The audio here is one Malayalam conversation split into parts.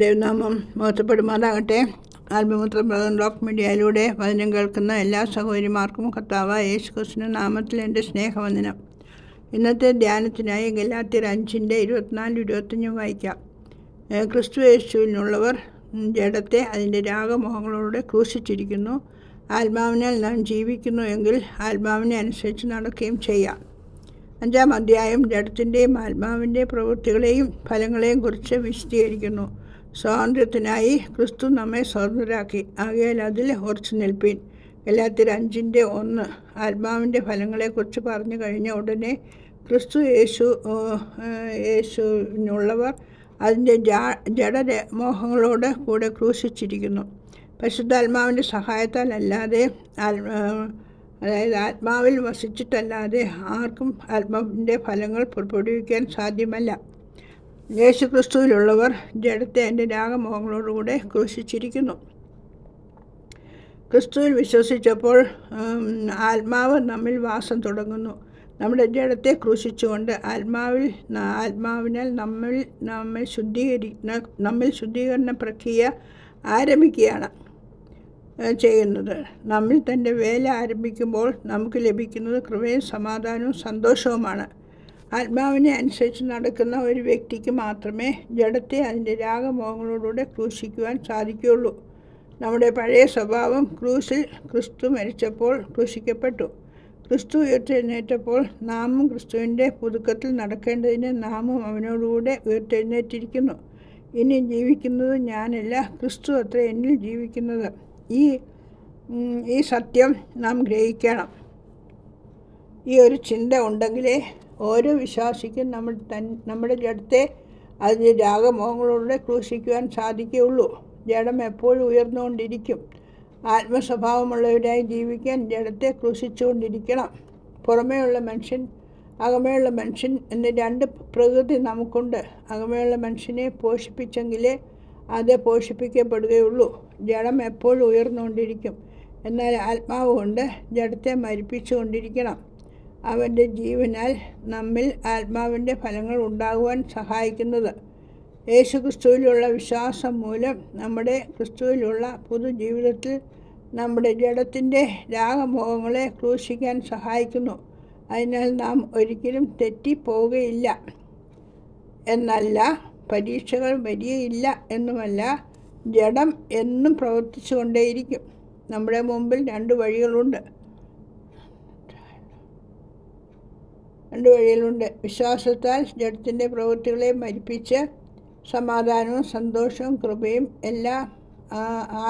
ദൈവനാമം മഹത്വപ്പെടുമാറാകട്ടെ ആത്മമിത്ര ബ്ലോക്ക് മീഡിയയിലൂടെ വചനം കേൾക്കുന്ന എല്ലാ സഹോദരിമാർക്കും കർത്താവ് യേശു ക്രിസ്തുവിന്റെ നാമത്തിൽ എന്റെ സ്നേഹവന്ദനം. ഇന്നത്തെ ധ്യാനത്തിനായി ഗലാത്തിർ അഞ്ചിന്റെ ഇരുപത്തിനാല് ഇരുപത്തഞ്ചും വായിക്കാം. ക്രിസ്തു യേശുവിനുള്ളവർ ജഡത്തെ അതിന്റെ രാഗമോഹങ്ങളോടെ ക്രൂശിച്ചിരിക്കുന്നു. ആത്മാവിനാൽ നാം ജീവിക്കുന്നു എങ്കിൽ ആത്മാവിനെ അനുസരിച്ച് നടക്കുകയും ചെയ്യാം. അഞ്ചാം അധ്യായം ജഡത്തിന്റെയും ആത്മാവിന്റെ പ്രവൃത്തികളെയും ഫലങ്ങളെയും കുറിച്ച് വിശദീകരിക്കുന്നു. സ്വാതന്ത്ര്യത്തിനായി ക്രിസ്തു നമ്മെ സ്വതന്ത്രരാക്കി ആകയാൽ അതിൽ ഉറച്ചു നിൽപ്പീൻ. എല്ലാത്തിൽ അഞ്ചിന്റെ ഒന്ന്. ആത്മാവിന്റെ ഫലങ്ങളെക്കുറിച്ച് പറഞ്ഞു കഴിഞ്ഞ ഉടനെ ക്രിസ്തു യേശു യേശുവിനുള്ളവർ അതിന്റെ ജാ ജഡ മോഹങ്ങളോട് കൂടെ ക്രൂശിച്ചിരിക്കുന്നു. പരിശുദ്ധാത്മാവിന്റെ സഹായത്താൽ അല്ലാതെ അതായത് ആത്മാവിൽ വസിച്ചിട്ടല്ലാതെ ആർക്കും ആത്മാവിന്റെ ഫലങ്ങൾ പുറപ്പെടുവിക്കാൻ സാധ്യമല്ല. യേശുക്രിസ്തുവിലുള്ളവർ ജഡത്തെ എന്റെ രാഗമോഹങ്ങളോടുകൂടെ ക്രൂശിച്ചിരിക്കുന്നു. ക്രിസ്തുവിൽ വിശ്വസിച്ചപ്പോൾ ആത്മാവ് നമ്മിൽ വാസം തുടങ്ങുന്നു. നമ്മുടെ ജഡത്തെ ക്രൂശിച്ചുകൊണ്ട് ആത്മാവിൽ ആത്മാവിനാൽ നമ്മിൽ നമ്മെ ശുദ്ധീകരി നമ്മിൽ ശുദ്ധീകരണ പ്രക്രിയ ആരംഭിക്കുകയാണ്. ചെയ്യുന്നത്. നമ്മിൽ തന്റെ വേല ആരംഭിക്കുമ്പോൾ നമുക്ക് ലഭിക്കുന്നത് കൃപയും സമാധാനവും സന്തോഷവുമാണ്. ആത്മാവിനെ അനുസരിച്ച് നടക്കുന്ന ഒരു വ്യക്തിക്ക് മാത്രമേ ജഡത്തെ അതിന്റെ രാഗമോഹങ്ങളോടുകൂടെ ക്രൂശിക്കുവാൻ സാധിക്കുകയുള്ളൂ. നമ്മുടെ പഴയ സ്വഭാവം ക്രൂശിൽ ക്രിസ്തു മരിച്ചപ്പോൾ ക്രൂശിക്കപ്പെട്ടു. ക്രിസ്തു ഉയർത്തെഴുന്നേറ്റപ്പോൾ നാമും ക്രിസ്തുവിന്റെ പുതുക്കത്തിൽ നടക്കേണ്ടതിന് നാമും അവനോടുകൂടെ ഉയർത്തെഴുന്നേറ്റിരിക്കുന്നു. ഇനി ജീവിക്കുന്നത് ഞാനല്ല ക്രിസ്തു അത്ര എന്നിൽ ജീവിക്കുന്നത്. ഈ ഈ സത്യം നാം ഗ്രഹിക്കണം. ഈ ഒരു ചിന്ത ഉണ്ടെങ്കിലേ ഓരോ വിശ്വാസിക്കും നമ്മൾ തൻ നമ്മുടെ ജഡത്തെ അതിന്റെ രാഗമോഹങ്ങളോടെ ക്രൂശിക്കുവാൻ സാധിക്കുകയുള്ളൂ. ജഡം എപ്പോഴും ഉയർന്നുകൊണ്ടിരിക്കും. ആത്മസ്വഭാവമുള്ളവരായി ജീവിക്കാൻ ജഡത്തെ ക്രൂശിച്ചുകൊണ്ടിരിക്കണം. പുറമേയുള്ള മനുഷ്യൻ അകമേയുള്ള മനുഷ്യൻ എന്ന രണ്ട് പ്രകൃതി നമുക്കുണ്ട്. അകമേയുള്ള മനുഷ്യനെ പോഷിപ്പിച്ചെങ്കിലേ അത് പോഷിപ്പിക്കപ്പെടുകയുള്ളൂ. ജഡം എപ്പോഴും ഉയർന്നുകൊണ്ടിരിക്കും. എന്നാൽ ആത്മാവ് കൊണ്ട് ജഡത്തെ മരിപ്പിച്ചുകൊണ്ടിരിക്കണം. അവന്റെ ജീവനാൽ നമ്മിൽ ആത്മാവിന്റെ ഫലങ്ങൾ ഉണ്ടാകുവാൻ സഹായിക്കുന്നത്. യേശുക്രിസ്തുവിലുള്ള വിശ്വാസം മൂലം നമ്മുടെ ക്രിസ്തുവിലുള്ള പുതുജീവിതത്തിൽ നമ്മുടെ ജഡത്തിന്റെ രാഗമോഹങ്ങളെ ക്രൂശിക്കാൻ സഹായിക്കുന്നു. അതിനാൽ നാം ഒരിക്കലും തെറ്റിപ്പോവുകയില്ല. എന്നല്ല പരീക്ഷകൾ വരികയില്ല എന്നുമല്ല ജഡം എന്നും പ്രവർത്തിച്ചു കൊണ്ടേയിരിക്കും നമ്മുടെ മുമ്പിൽ രണ്ട് വഴികളുണ്ട്. രണ്ട് വഴികളുണ്ട്. വിശ്വാസത്താൽ ജഡത്തിന്റെ പ്രവൃത്തികളെ മരിപ്പിച്ച് സമാധാനവും സന്തോഷവും കൃപയും എല്ലാ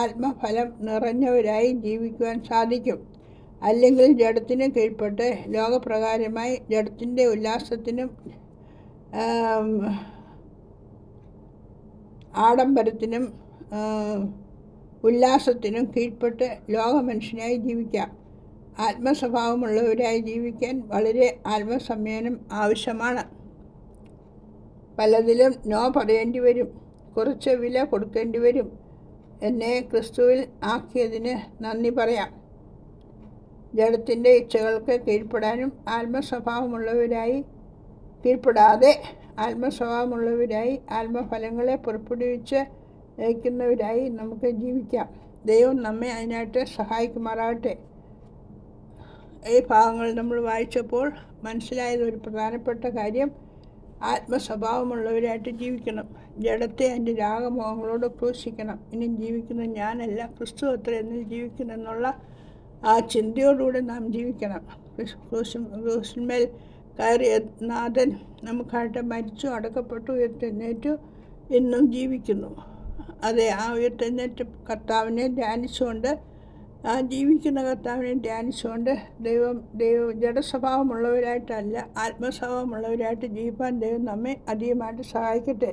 ആത്മഫലം നിറഞ്ഞവരായി ജീവിക്കുവാൻ സാധിക്കും. അല്ലെങ്കിൽ ജഡത്തിന് കീഴ്പ്പെട്ട് ലോകപ്രകാരമായി ജഡത്തിന്റെ ഉല്ലാസത്തിനും ആഡംബരത്തിനും ഉല്ലാസത്തിനും കീഴ്പ്പെട്ട് ലോകമനുഷ്യനായി ജീവിക്കാം. ആത്മസ്വഭാവമുള്ളവരായി ജീവിക്കാൻ വളരെ ആത്മസംയമനം ആവശ്യമാണ്. പലതിലും നോ പറയേണ്ടി വരും കുറച്ച് വില കൊടുക്കേണ്ടി വരും. എന്നെ ക്രിസ്തുവിൽ ആക്കിയതിന് നന്ദി പറയാം. ജഡത്തിന്റെ ഇച്ഛകൾക്ക് കീഴ്പ്പെടാനും ആത്മസ്വഭാവമുള്ളവരായി കീഴ്പ്പെടാതെ ആത്മസ്വഭാവമുള്ളവരായി ആത്മഫലങ്ങളെ പുറപ്പെടുവിച്ച് നയിക്കുന്നവരായി നമുക്ക് ജീവിക്കാം. ദൈവം നമ്മെ അതിനായിട്ട് സഹായിക്കുമാറാകട്ടെ. ഈ ഭാഗങ്ങൾ നമ്മൾ വായിച്ചപ്പോൾ മനസ്സിലായത് ഒരു പ്രധാനപ്പെട്ട കാര്യം ആത്മസ്വഭാവമുള്ളവരായിട്ട് ജീവിക്കണം. ജഡത്തെ എന്റെ രാഗമോഹങ്ങളോട് ക്രൂശിക്കണം ഇനി ജീവിക്കുന്ന ഞാനല്ല ക്രിസ്തു അത്ര എന്നിൽ ജീവിക്കുന്നെന്നുള്ള ആ ചിന്തയോടുകൂടെ നാം ജീവിക്കണം. ക്രൂശിന്മേൽ കയറിയ നാഥൻ നമുക്കായിട്ട് മരിച്ചു അടക്കപ്പെട്ടു ഉയർത്തെഴുന്നേറ്റു എന്നും ജീവിക്കുന്നു. അതെ ആ ഉയർത്തെഴുന്നേറ്റ് കർത്താവിനെ ധ്യാനിച്ചുകൊണ്ട് ആ ജീവിക്കുന്ന കർത്താവിനെ ധ്യാനിച്ചുകൊണ്ട് ദൈവം ദൈവ ജഡസ്വഭാവമുള്ളവരായിട്ടല്ല ആത്മസ്വഭാവമുള്ളവരായിട്ട് ജീവിക്കാൻ ദൈവം നമ്മെ അധികമായിട്ട് സഹായിക്കട്ടെ.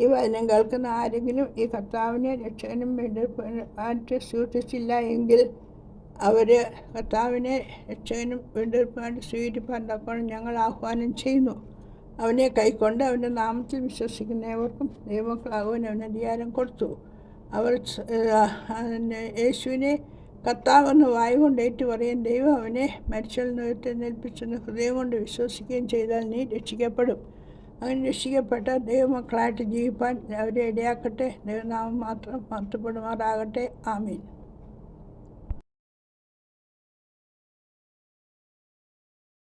ഈ വചനം കേൾക്കുന്ന ആരെങ്കിലും ഈ കർത്താവിനെ രക്ഷകനും വേണ്ടി ആയിട്ട് സൂക്ഷിച്ചില്ല എങ്കിൽ അവർ കർത്താവിനെ രക്ഷകനും വീണ്ടെടുപ്പാണ്ട് സ്വീകരിപ്പാൻ തക്കോണം ഞങ്ങൾ ആഹ്വാനം ചെയ്യുന്നു. അവനെ കൈക്കൊണ്ട് അവന്റെ നാമത്തിൽ വിശ്വസിക്കുന്ന ഏവർക്കും ദൈവമക്കളാകുവാൻ അവന് അധികാരം കൊടുത്തു. അവർ യേശുവിനെ കർത്താവെന്ന് വായു കൊണ്ട് ഏറ്റു പറയും ദൈവം അവനെ മരിച്ചൽ നിൽപ്പിച്ചെന്ന് ഹൃദയം കൊണ്ട് വിശ്വസിക്കുകയും ചെയ്താൽ നീ രക്ഷിക്കപ്പെടും. അങ്ങനെ രക്ഷിക്കപ്പെട്ട ദൈവമക്കളായിട്ട് ജീവിപ്പാൻ അവരെ ഇടയാക്കട്ടെ. ദൈവനാമം മാത്രം മഹത്വപ്പെടുമാറാകട്ടെ. ആമീൻ.